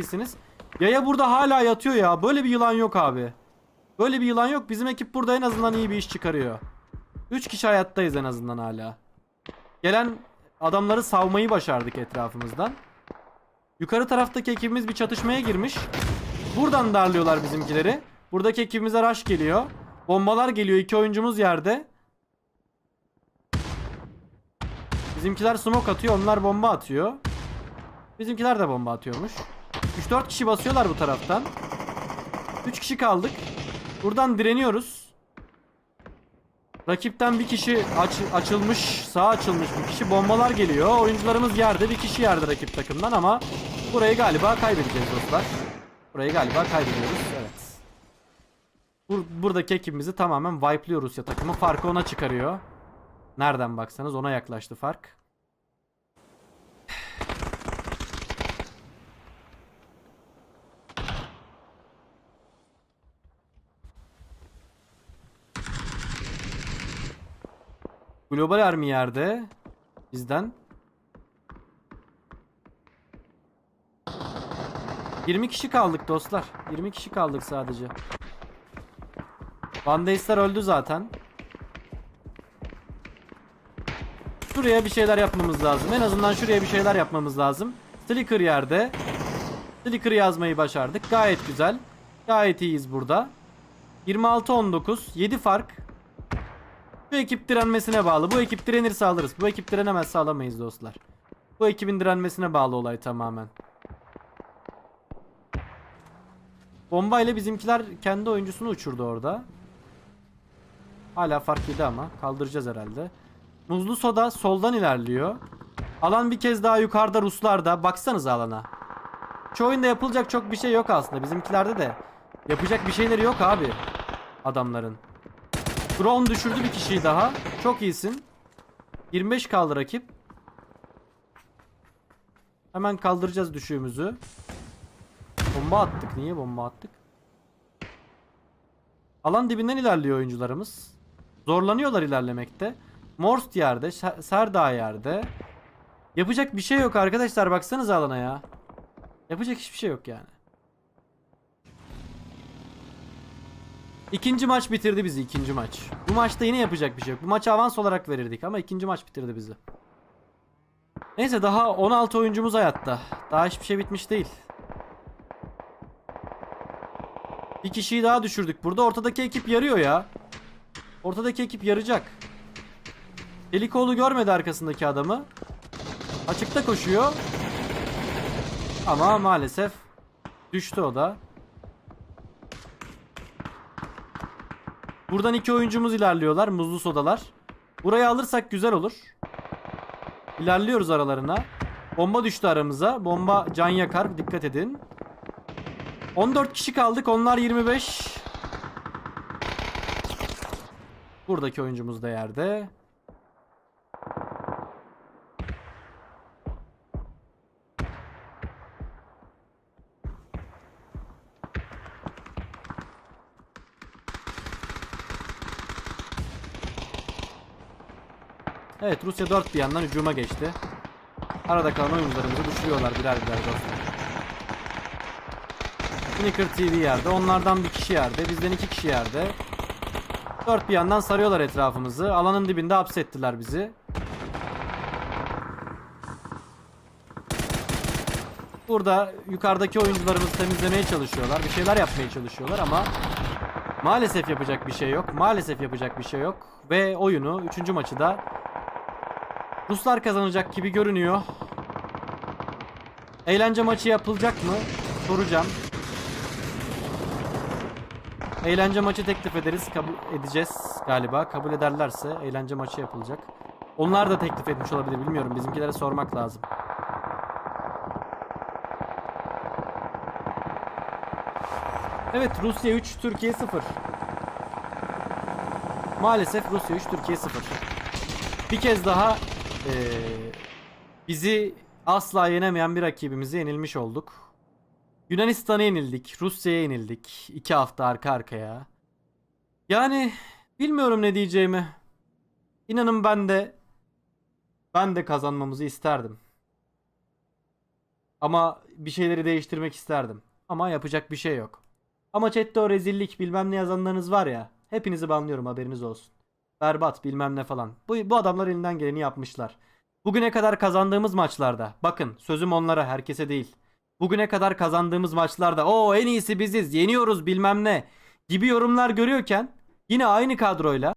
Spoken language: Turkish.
iyisiniz. Yaya burada hala yatıyor ya. Böyle bir yılan yok abi. Böyle bir yılan yok. Bizim ekip burada en azından iyi bir iş çıkarıyor. 3 kişi hayattayız en azından hala. Gelen adamları savmayı başardık etrafımızdan. Yukarı taraftaki ekibimiz bir çatışmaya girmiş. Buradan darlıyorlar bizimkileri. Buradaki ekibimize rush geliyor. Bombalar geliyor. iki oyuncumuz yerde. Bizimkiler smoke atıyor. Onlar bomba atıyor. Bizimkiler de bomba atıyormuş. 3-4 kişi basıyorlar bu taraftan. 3 kişi kaldık. Buradan direniyoruz. Rakipten bir kişi aç- açılmış, sağ açılmış bir kişi. Bombalar geliyor. Oyuncularımız yerde, bir kişi yerde rakip takımdan ama burayı galiba kaybedeceğiz dostlar. Burayı galiba kaybediyoruz. Evet. Bur buradaki ekibimizi tamamen wipe'lıyor Rusya takımı. Farkı ona çıkarıyor. Nereden baksanız ona yaklaştı fark. Global Army yerde. Bizden. 20 kişi kaldık dostlar. 20 kişi kaldık sadece. Bandeistler öldü zaten. Şuraya bir şeyler yapmamız lazım. En azından şuraya bir şeyler yapmamız lazım. Slicker yerde. Slicker yazmayı başardık. Gayet güzel. Gayet iyiyiz burada. 26-19. 7 fark. Bu ekip direnmesine bağlı. Bu ekip direnirse alırız. Bu ekip direnemezse alamayız dostlar. Bu ekibin direnmesine bağlı olay tamamen. Bomba ile bizimkiler kendi oyuncusunu uçurdu orada. Hala fark yedi ama. Kaldıracağız herhalde. Muzlu soda soldan ilerliyor. Alan bir kez daha yukarıda Ruslarda. Baksanıza alana. Şu oyunda yapılacak çok bir şey yok aslında. Bizimkilerde de yapacak bir şeyleri yok abi. Adamların. Drone düşürdü bir kişiyi daha. Çok iyisin. 25 kaldı rakip. Hemen kaldıracağız düşüğümüzü. Bomba attık. Niye bomba attık? Alan dibinden ilerliyor oyuncularımız. Zorlanıyorlar ilerlemekte. Morst yerde, Ser- Serdağ yerde. Yapacak bir şey yok arkadaşlar. Baksanıza alana ya. Yapacak hiçbir şey yok yani. İkinci maç bitirdi bizi ikinci maç. Bu maçta yine yapacak bir şey yok. Bu maçı avans olarak verirdik ama ikinci maç bitirdi bizi. Neyse daha 16 oyuncumuz hayatta. Daha hiçbir şey bitmiş değil. Bir kişiyi daha düşürdük. Burada ortadaki ekip yarıyor ya. Ortadaki ekip yarayacak. Helikoğlu görmedi arkasındaki adamı. Açıkta koşuyor. Ama maalesef düştü o da. Buradan iki oyuncumuz ilerliyorlar. Muzlu sodalar. Burayı alırsak güzel olur. İlerliyoruz aralarına. Bomba düştü aramıza. Bomba can yakar. Dikkat edin. 14 kişi kaldık. Onlar 25. Buradaki oyuncumuz da yerde. Evet Rusya 4 bir yandan hücuma geçti. Arada kalan oyuncularımızı düşürüyorlar birer birer dostlar. Sneaker TV yerde. Onlardan bir kişi yerde. Bizden iki kişi yerde. Dört bir yandan sarıyorlar etrafımızı. Alanın dibinde hapsettiler bizi. Burada yukarıdaki oyuncularımızı temizlemeye çalışıyorlar. Bir şeyler yapmaya çalışıyorlar ama maalesef yapacak bir şey yok. Maalesef yapacak bir şey yok. Ve oyunu 3. maçı da Ruslar kazanacak gibi görünüyor. Eğlence maçı yapılacak mı? Soracağım. Eğlence maçı teklif ederiz. Kabul edeceğiz galiba. Kabul ederlerse eğlence maçı yapılacak. Onlar da teklif etmiş olabilir bilmiyorum. Bizimkilere sormak lazım. Evet Rusya 3 Türkiye 0. Maalesef Rusya 3 Türkiye 0. Bir kez daha eee, bizi asla yenemeyen bir rakibimize yenilmiş olduk. Yunanistan'a yenildik. Rusya'ya yenildik. iki hafta arka arkaya. Yani bilmiyorum ne diyeceğimi. İnanın ben de ben de kazanmamızı isterdim. Ama bir şeyleri değiştirmek isterdim. Ama yapacak bir şey yok. Ama chatte o rezillik bilmem ne yazanlarınız var ya. Hepinizi banlıyorum haberiniz olsun. Berbat bilmem ne falan. Bu, bu adamlar elinden geleni yapmışlar. Bugüne kadar kazandığımız maçlarda. Bakın sözüm onlara herkese değil. Bugüne kadar kazandığımız maçlarda o en iyisi biziz yeniyoruz bilmem ne gibi yorumlar görüyorken yine aynı kadroyla